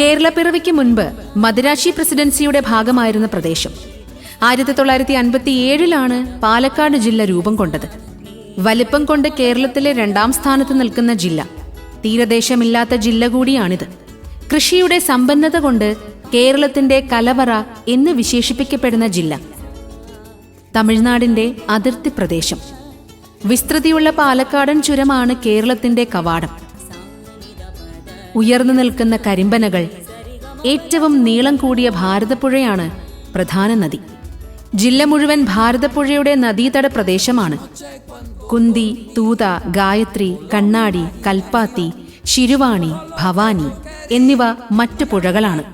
കേരളപ്പിറവിക്ക് മുൻപ് മദിരാശി പ്രസിഡൻസിയുടെ ഭാഗമായിരുന്ന പ്രദേശം. ആയിരത്തി തൊള്ളായിരത്തി അൻപത്തിയേഴിലാണ് പാലക്കാട് ജില്ല രൂപം കൊണ്ടത്. വലിപ്പം കൊണ്ട് കേരളത്തിലെ രണ്ടാം സ്ഥാനത്ത് നിൽക്കുന്ന ജില്ല. തീരദേശമില്ലാത്ത ജില്ല കൂടിയാണിത്. കൃഷിയുടെ സമ്പന്നത കൊണ്ട് കേരളത്തിന്റെ കലവറ എന്ന് വിശേഷിപ്പിക്കപ്പെടുന്ന ജില്ല. തമിഴ്നാടിന്റെ അതിർത്തി പ്രദേശം. വിസ്തൃതിയുള്ള പാലക്കാടൻ ചുരമാണ് കേരളത്തിന്റെ കവാടം. ഉയർന്നു നിൽക്കുന്ന കരിമ്പനകൾ ഏറ്റവും നീളം കൂടിയ ഭാരതപ്പുഴയാണ് പ്രധാന നദി. ജില്ല മുഴുവൻ ഭാരതപ്പുഴയുടെ നദീതട പ്രദേശമാണ്. കുന്തി തൂത ഗായത്രി കണ്ണാടി കൽപ്പാത്തി ശിരുവാണി ഭവാനി എന്നിവ മറ്റു പുഴകളാണ്.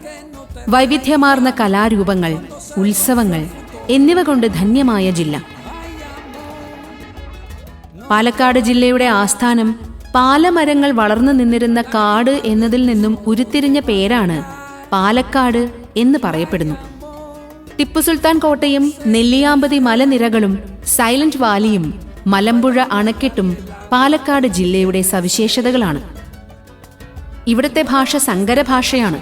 വൈവിധ്യമാർന്ന കലാരൂപങ്ങൾ ഉത്സവങ്ങൾ എന്നിവ കൊണ്ട് ധന്യമായ ജില്ല. പാലക്കാട് ജില്ലയുടെ ആസ്ഥാനം പാലമരങ്ങൾ വളർന്നു നിന്നിരുന്ന കാട് എന്നതിൽ നിന്നും ഉരുത്തിരിഞ്ഞ പേരാണ് പാലക്കാട് എന്ന് പറയപ്പെടുന്നു. ടിപ്പു സുൽത്താൻ കോട്ടയും നെല്ലിയാമ്പതി മലനിരകളും സൈലന്റ് വാലിയും മലമ്പുഴ അണക്കെട്ടും പാലക്കാട് ജില്ലയുടെ സവിശേഷതകളാണ്. ഇവിടുത്തെ ഭാഷ സങ്കര ഭാഷയാണ്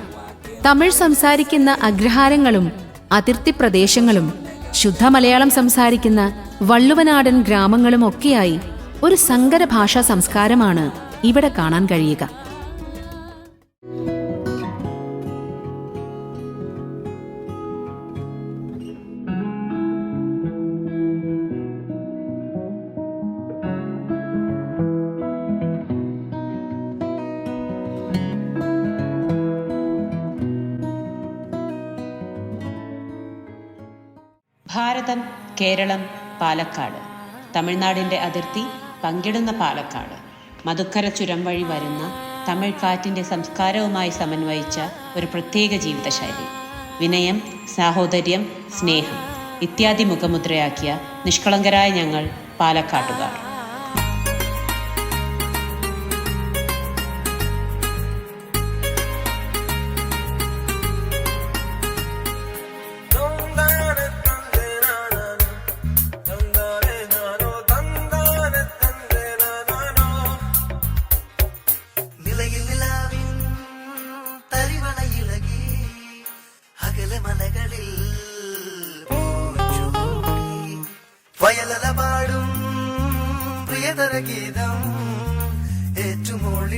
തമിഴ് സംസാരിക്കുന്ന അഗ്രഹാരങ്ങളും അതിർത്തി പ്രദേശങ്ങളും ശുദ്ധ മലയാളം സംസാരിക്കുന്ന വള്ളുവനാടൻ ഗ്രാമങ്ങളും ഒക്കെയായി ഒരു സങ്കര ഭാഷാ സംസ്കാരമാണ് ഇവിടെ കാണാൻ കഴിയുക. ഭാരതം കേരളം പാലക്കാട്. തമിഴ്നാടിന്റെ അതിർത്തി പങ്കിടുന്ന പാലക്കാട്. മധുക്കര ചുരം വഴി വരുന്ന തമിഴ് കാറ്റിന്റെ സംസ്കാരവുമായി സമന്വയിച്ച ഒരു പ്രത്യേക ജീവിതശൈലി. വിനയം സാഹോദര്യം സ്നേഹം ഇത്യാദി മുഖമുദ്രയാക്കിയ നിഷ്കളങ്കരായ ഞങ്ങൾ പാലക്കാട്ടുകാർ.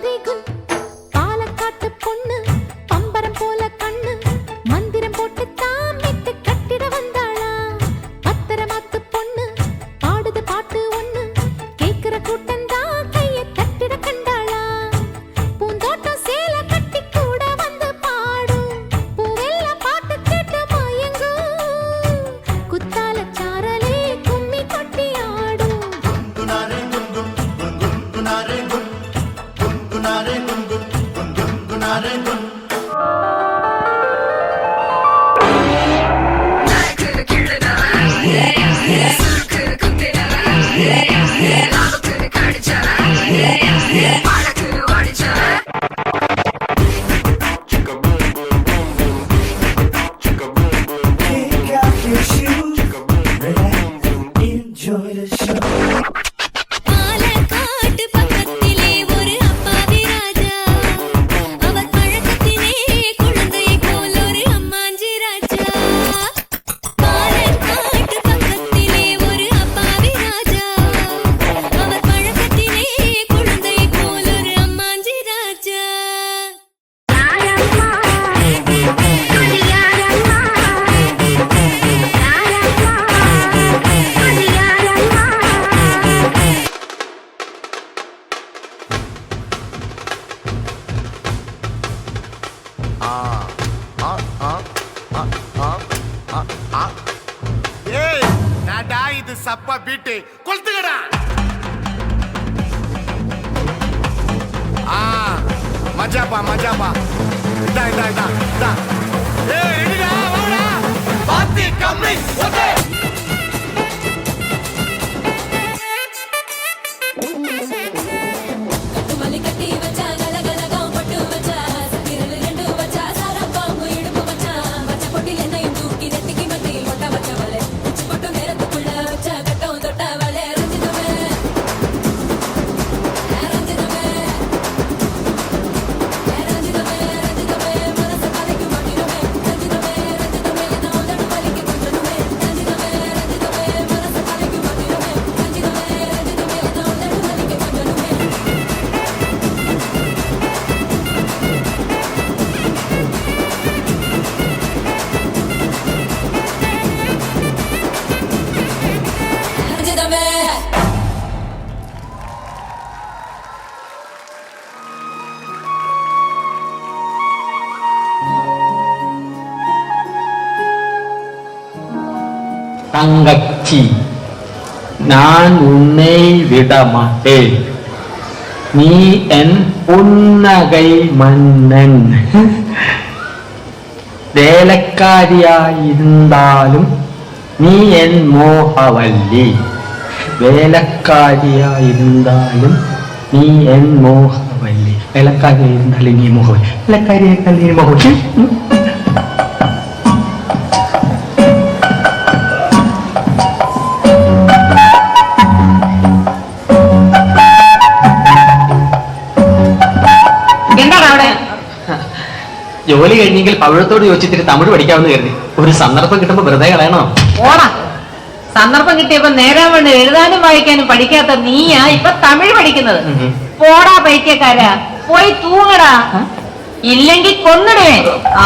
Hari Gun கொளுத்துக்கடா ஆ மஜாப்பா மஜாப்பா இதா இதா இதா இதா ஏய் எடிடா வாடா பாத்தி கம்மி ஓகே தங்கச்சி நான் உன்னை விட மாட்டேன் நீ என் புன்னகை மன்னன் വേലക്കാരിയായിരുന്നാലും നീ എൻ മോഹവല്ലി വേലക്കാരിയായിരുന്നാലും നീ എൻ മോഹവല്ലി വേലക്കാരിയായിരുന്നാലും നീ മോഹവല്ലി വേലക്കാരിയായിരുന്നാലും നീ മോഹവല്ലി ജോലി കഴിഞ്ഞെങ്കിൽ പവിഴത്തോട് ചോദിച്ചിട്ട് തമിഴ് പഠിക്കാമെന്ന് കരുതി. ഒരു സന്ദർഭം കിട്ടുമ്പോ വെറുതെ കളയണോ? ഓടാ. സന്ദർഭം കിട്ടിയപ്പോ നേരാൻ വേണ്ടി എഴുതാനും വായിക്കാനും പഠിക്കാത്ത നീയാ ഇപ്പൊ തമിഴ് പഠിക്കുന്നത്. പോടാ പൈത്യക്കാരാ. പോയി തൂങ്ങടാ. ഇല്ലെങ്കിൽ കൊന്നിടുവേ ആ.